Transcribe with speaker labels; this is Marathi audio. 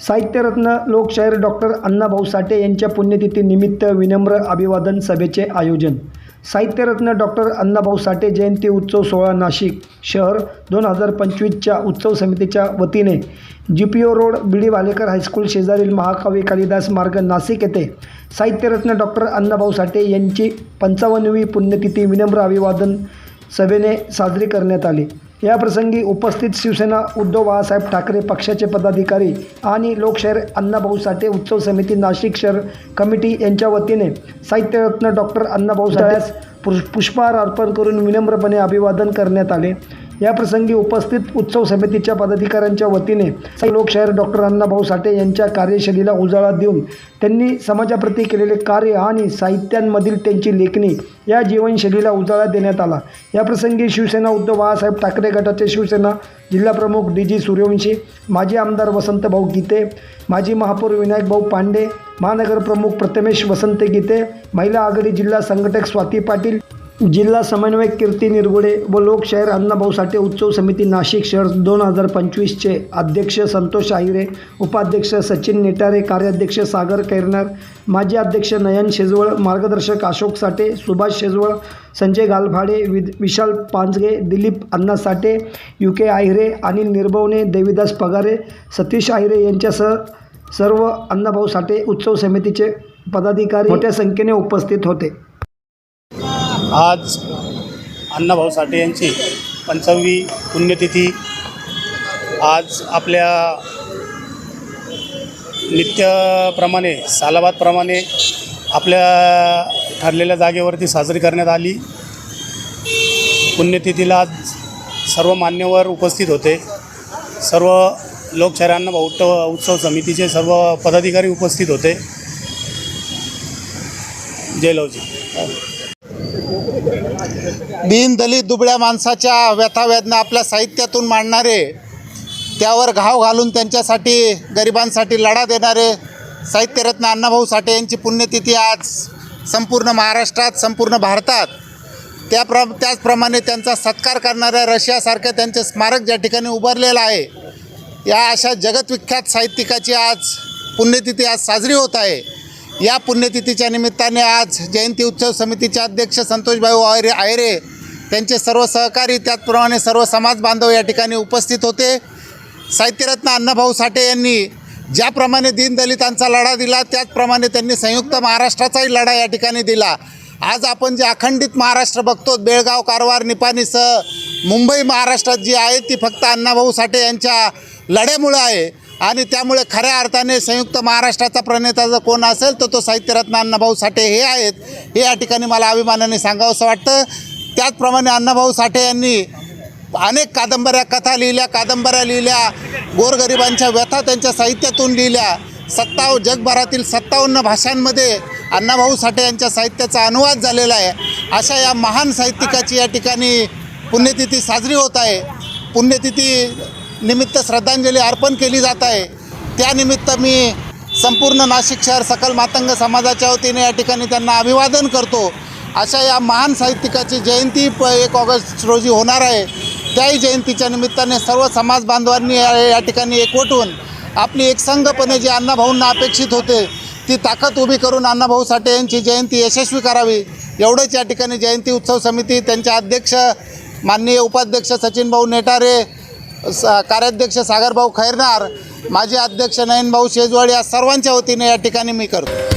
Speaker 1: साहित्यरत्न लोकशाहीर डॉक्टर अण्णाभाऊ साठे यांच्या पुण्यतिथीनिमित्त विनम्र अभिवादन सभेचे आयोजन. साहित्यरत्न डॉक्टर अण्णाभाऊ साठे जयंती उत्सव सोहळा नाशिक शहर दोन हजार पंचवीसच्या उत्सव समितीच्या वतीने G P O road B D Walekar high school शेजारील महाकाव्य कालिदास मार्ग नाशिक येथे साहित्यरत्न डॉक्टर अण्णाभाऊ साठे यांची पंचावन्नवी पुण्यतिथी विनम्र अभिवादन सभेने साजरी करण्यात आली. याप्रसंगी उपस्थित शिवसेना उद्धव बाळासाहेब ठाकरे पक्षाचे पदाधिकारी आणि लोकशाहीर अण्णाभाऊ साठे उत्सव समिती नाशिक शहर कमिटी यांच्या वतीने साहित्यरत्न डॉक्टर अण्णाभाऊ साठ्यास पुष पुष्पहार अर्पण करून विनम्रपणे अभिवादन करण्यात आले. याप्रसंगी उपस्थित उत्सव समितीच्या पदाधिकाऱ्यांच्या वतीने लोकशाहीर डॉक्टर अण्णाभाऊ साठे यांच्या कार्यशैलीला उजाळा देऊन त्यांनी समाजाप्रती केलेले कार्य आणि साहित्यांमधील त्यांची लेखणी या जीवनशैलीला उजाळा देण्यात आला. याप्रसंगी शिवसेना उद्धव बाळासाहेब ठाकरे गटाचे शिवसेना जिल्हाप्रमुख डी जी सूर्यवंशी माजी आमदार वसंतभाऊ गीते माजी महापौर विनायकभाऊ पांडे महानगरप्रमुख प्रथमेश वसंत गीते महिला आघाडी जिल्हा संघटक स्वाती पाटील जिल्हा समन्वयक कीर्ती निरगुडे व लोकशाहीर अण्णाभाऊ साठे उत्सव समिती नाशिक शहर दोन हजार पंचवीसचे अध्यक्ष संतोष आहिरे उपाध्यक्ष सचिन नेटारे कार्याध्यक्ष सागर कैरनार माजी अध्यक्ष नयन शेजवळ मार्गदर्शक अशोक साठे सुभाष शेजवळ संजय गालफाडे विद विशाल पांजगे दिलीप अण्णा साठे यू के आहिरे अनिल निर्भवणे देवीदास पगारे सतीश आहिरे यांच्यासह सर्व अण्णाभाऊ साठे उत्सव समितीचे पदाधिकारी मोठ्या संख्येने उपस्थित होते.
Speaker 2: आज अण्णाभाऊ साठे यांची पंचावी पुण्यतिथी आज आपल्या नित्यप्रमाणे सालाबादप्रमाणे आपल्या ठरलेल्या जागेवरती साजरी करण्यात आली. पुण्यतिथीला आज सर्व मान्यवर उपस्थित होते. सर्व लोकशाहीर अण्णाभाऊ उत्त- उत्सव समितीचे सर्व पदाधिकारी उपस्थित होते.
Speaker 3: जयलवजी दीनदलित दुबळ्या माणसाच्या व्यथा वेदना आपल्या साहित्यातून मांडणारे त्यावर घाव घालून त्यांच्यासाठी गरिबांसाठी लढा देणारे साहित्यरत्न अण्णाभाऊ साठे यांची पुण्यतिथी आज संपूर्ण महाराष्ट्रात संपूर्ण भारतात. त्याप्र त्याचप्रमाणे त्यांचा सत्कार करणाऱ्या रशियासारख्या त्यांचे स्मारक ज्या ठिकाणी उभारलेलं आहे या अशा जगतविख्यात साहित्यिकाची आज पुण्यतिथी आज साजरी होत आहे. या पुण्यतिथीच्या निमित्ताने आज जयंती उत्सव समितीचे अध्यक्ष संतोषभाई आयरे आयरे त्यांचे सर्व सहकारी त्याचप्रमाणे सर्व समाज बांधव या ठिकाणी उपस्थित होते. साहित्यरत्न अण्णाभाऊ साठे यांनी ज्याप्रमाणे दीनदलितांचा लढा दिला त्याचप्रमाणे त्यांनी संयुक्त महाराष्ट्राचाही लढा या ठिकाणी दिला. आज आपण जे अखंडित महाराष्ट्र बघतो बेळगाव कारवार निपाणीसह मुंबई महाराष्ट्रात जी आहे ती फक्त अण्णाभाऊ साठे यांच्या लढ्यामुळं आहे. आणि त्यामुळे खऱ्या अर्थाने संयुक्त महाराष्ट्राचा प्रणेता जर कोण असेल तर तो साहित्यरत्न अण्णाभाऊ साठे हे आहेत. हे या ठिकाणी मला अभिमानाने सांगावंसं वाटतं. त्याचप्रमाणे अण्णाभाऊ साठे यांनी अनेक कादंबऱ्या कथा लिहिल्या कादंबऱ्या लिहिल्या गोरगरिबांच्या व्यथा त्यांच्या साहित्यातून लिहिल्या. सत्ताव जगभरातील सत्तावन्न भाषांमध्ये अण्णाभाऊ साठे यांच्या साहित्याचा अनुवाद झालेला आहे. अशा या महान साहित्यिकाची या ठिकाणी पुण्यतिथी साजरी होत आहे. पुण्यतिथी निमित्त श्रद्धांजली अर्पण केली जात आहे. त्यानिमित्त मी संपूर्ण नाशिक शहर सकल मातंग समाजाच्या वतीने या ठिकाणी त्यांना अभिवादन करतो. अशा या महान साहित्यिकाची जयंती प एक ऑगस्ट रोजी होणार आहे. त्याही जयंतीच्या निमित्ताने सर्व समाज बांधवांनी या ठिकाणी एकवटून आपली एकसंघपणे जे अण्णाभाऊंना अपेक्षित होते ती ताकद उभी करून अण्णाभाऊ साठे यांची जयंती यशस्वी करावी. एवढंच या ठिकाणी जयंती उत्सव समिती त्यांचे अध्यक्ष माननीय उपाध्यक्ष सचिनभाऊ नेटारे सा कार्याध्यक्ष सागरभाऊ खैरनार माजी अध्यक्ष नयनभाऊ शेजवाड या सर्वांच्या वतीने या ठिकाणी मी करतो.